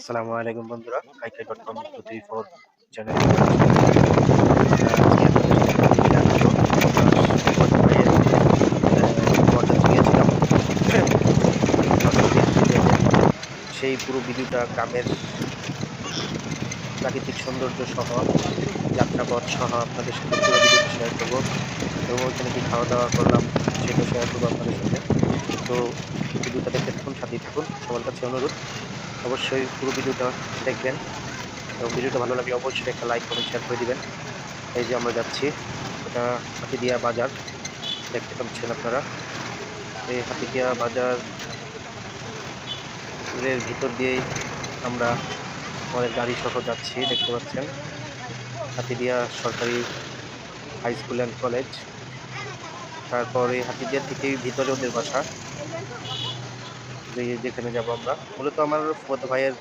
আসসালামু আলাইকুম বন্ধুরা Kaikai dot com two three four channel সেই পুরো ভিডিওটা গ্রামের প্রাকৃতিক সৌন্দর্য সহ যাত্রাপথ সহ আপনাদের সাথে পুরো ভিডিওটা শেয়ার করব। এবং ওইখানে কি খাওয়া দাওয়া করলাম সেটা শেয়ার করব আপনাদের সাথে। তো ভিডিওটা দেখতে থাকুন, সাথেই থাকুন। সবার কাছে অনুরোধ অবশ্যই পুরো ভিডিওটা দেখবেন এবং ভিডিওটা ভালো লাগলে অবশ্যই একটা লাইক কমেন্ট শেয়ার করে দিবেন। এই যে আমরা যাচ্ছি, এটা হাতিদিয়া বাজার। দেখতে পাচ্ছেন আপনারা। এই হাতিদিয়া বাজার এর ভিতর দিয়েই আমরা আমাদের গাড়ি সহ যাচ্ছি, দেখতে পাচ্ছেন। হাতিদিয়া সরকারি হাই স্কুল অ্যান্ড কলেজ তারপরে হাতিদিয়া থেকেই ভিতরে ওদের বাসা। যে যেখানে যাব আমরা। মূলত আমার ফুয়াতো ভাইয়ের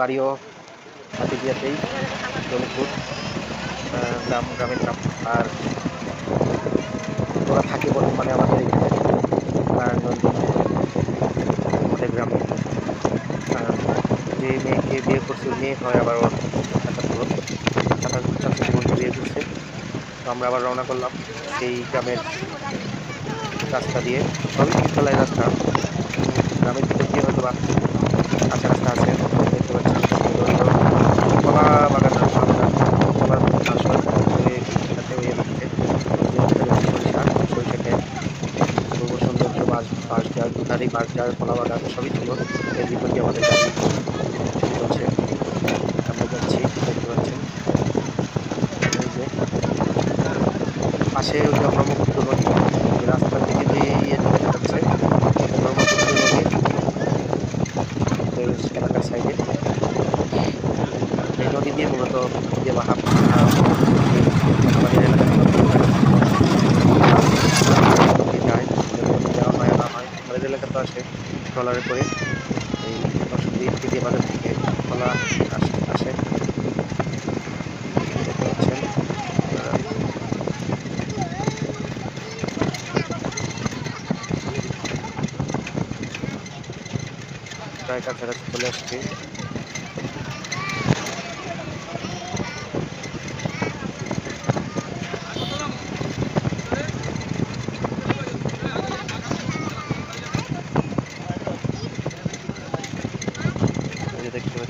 বাড়িও হাতিদিয়াতেই জমিপুর আহ, গ্রাম গ্রামের নাম আর ওরা থাকে বর্তমানে আমাদের এখানে আমাদের গ্রামে। যে মেয়েকে বিয়ে করছে মেয়ে হয় আবার ওর বিয়ে করছে। তো আমরা আবার রওনা করলাম সেই গ্রামের রাস্তা দিয়ে। সবই তিনতলায় রাস্তা গ্রামের ভিতর দিয়ে হয়তো বা কাঁচা রাস্তা আছে, দেখতে পাচ্ছি সুন্দর সুন্দর। কলা বাগান কলা ওই সাথে ওই এলাকাতে। সরিষা সরিষা সৌন্দর্য বাস বাস যার দুধারি বাস যার কলা বাগান, সবই ছিল এর দিয়ে আমাদের গাড়ি চলছে। আমরা যাচ্ছি, দেখতে পাচ্ছেন। পাশে ওই যে ব্রহ্মপুত্র নদী এই রাস্তার দিকে যে ইয়ে দেখা যাচ্ছে ব্রহ্মপুত্র নদী এই এলাকার সাইডে এই নদী দিয়ে মূলত যে মাহাব আমাদের এলাকার নদী যায় ওদের মধ্যে যাওয়া হয় না হয় আমাদের এলাকা তো আসে ট্রলারে করে এই নরসিংদী থেকে বাজার থেকে কলা আসে। প্রায় কাছাকাছি চলে আসছি এই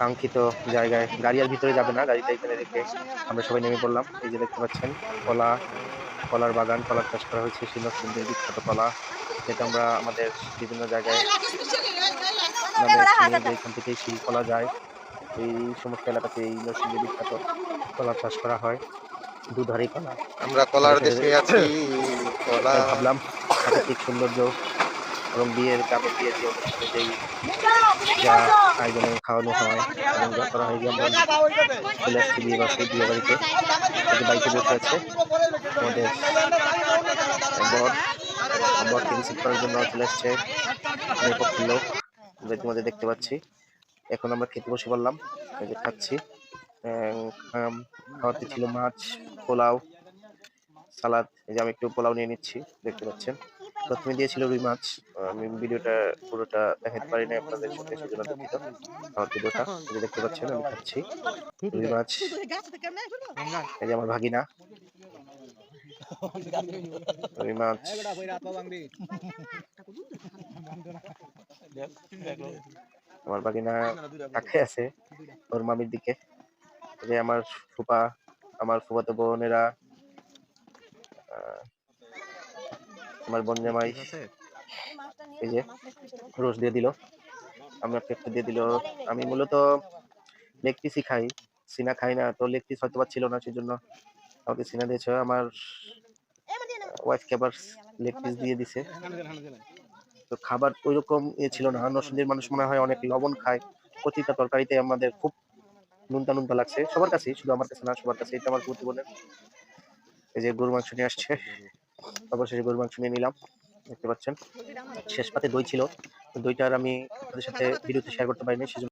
কাঙ্ক্ষিত জায়গায় গাড়ি আর ভিতরে যাবে না গাড়িটা এখানে রেখে আমরা সবাই নেমে পড়লাম। এই যে দেখতে পাচ্ছেন কলা কলার বাগান কলার চাষ করা হয়েছে শিলচন্দ্রের বিখ্যাত কলা। যেটা আমরা আমাদের বিভিন্ন জায়গায় আমাদের এখান থেকে শিল কলা যায়। এই সমস্ত এলাকাতে এই নরসিংদীর বিখ্যাত কলা চাষ করা হয়। দুধারি কলা। আমরা কলার দেশে আছি কলা। ভাবলাম প্রাকৃতিক সৌন্দর্য এবং বিয়ের গ্রামের বিয়ের যে যেই যা আয়োজনে খাওয়ানো হয় এবং যা হয় আমরা চলে আসছি বিয়ে বাড়িতে যে বাড়িতে বসে আছে। আমাদের বর বরকে রিসিভ জন্য চলে আসছে পক্ষের লোক, আমরা ইতিমধ্যে দেখতে পাচ্ছি। এখন আমরা খেতে বসে পড়লাম, এই যে খাচ্ছি। খাওয়াতে ছিল মাছ, পোলাও, সালাদ, এই যে আমি একটু পোলাও নিয়ে নিচ্ছি, দেখতে পাচ্ছেন। প্রথমে দিয়েছিল রুই মাছ। আমি ভিডিওটা পুরোটা দেখাতে পারি না আপনাদের সাথে, সেজন্য দুঃখিত। আমার ভিডিওটা দেখতে পাচ্ছেন, আমি খাচ্ছি। রুই মাছ, এই যে আমার ভাগিনা। রুই মাছ। আমার ভাগিনা কাছে আছে? ওর মামির দিকে। যে আমার ফুপা, আমার ফুফাতো বোনেরা। আমার বোন জামাই এই যে রোজ দিয়ে দিল আমি একটা দিয়ে দিল। আমি মূলত লেগ পিসই খাই সিনা খাই না তো লেগ পিস হয়তো বা ছিল না সেই জন্য আমাকে সিনা দিয়েছে। আমার ওয়াইফকে আবার লেগ পিস দিয়ে দিছে। তো খাবার ওইরকম ইয়ে ছিল না। নরসিংদীর মানুষ মনে হয় অনেক লবণ খায় প্রতিটা তরকারিতে আমাদের খুব নুনতা নুনতা লাগছে। সবার কাছেই শুধু আমার কাছে না সবার কাছে এটা আমার প্রতিবনের এই যে গরু মাংস নিয়ে আসছে। অবশেষে গরুর মাংস নিয়ে নিলাম, দেখতে পাচ্ছেন। শেষ পাতে দই ছিল। দইটার আমি তাদের সাথে ভিডিওতে শেয়ার করতে পারিনি, সেজন্য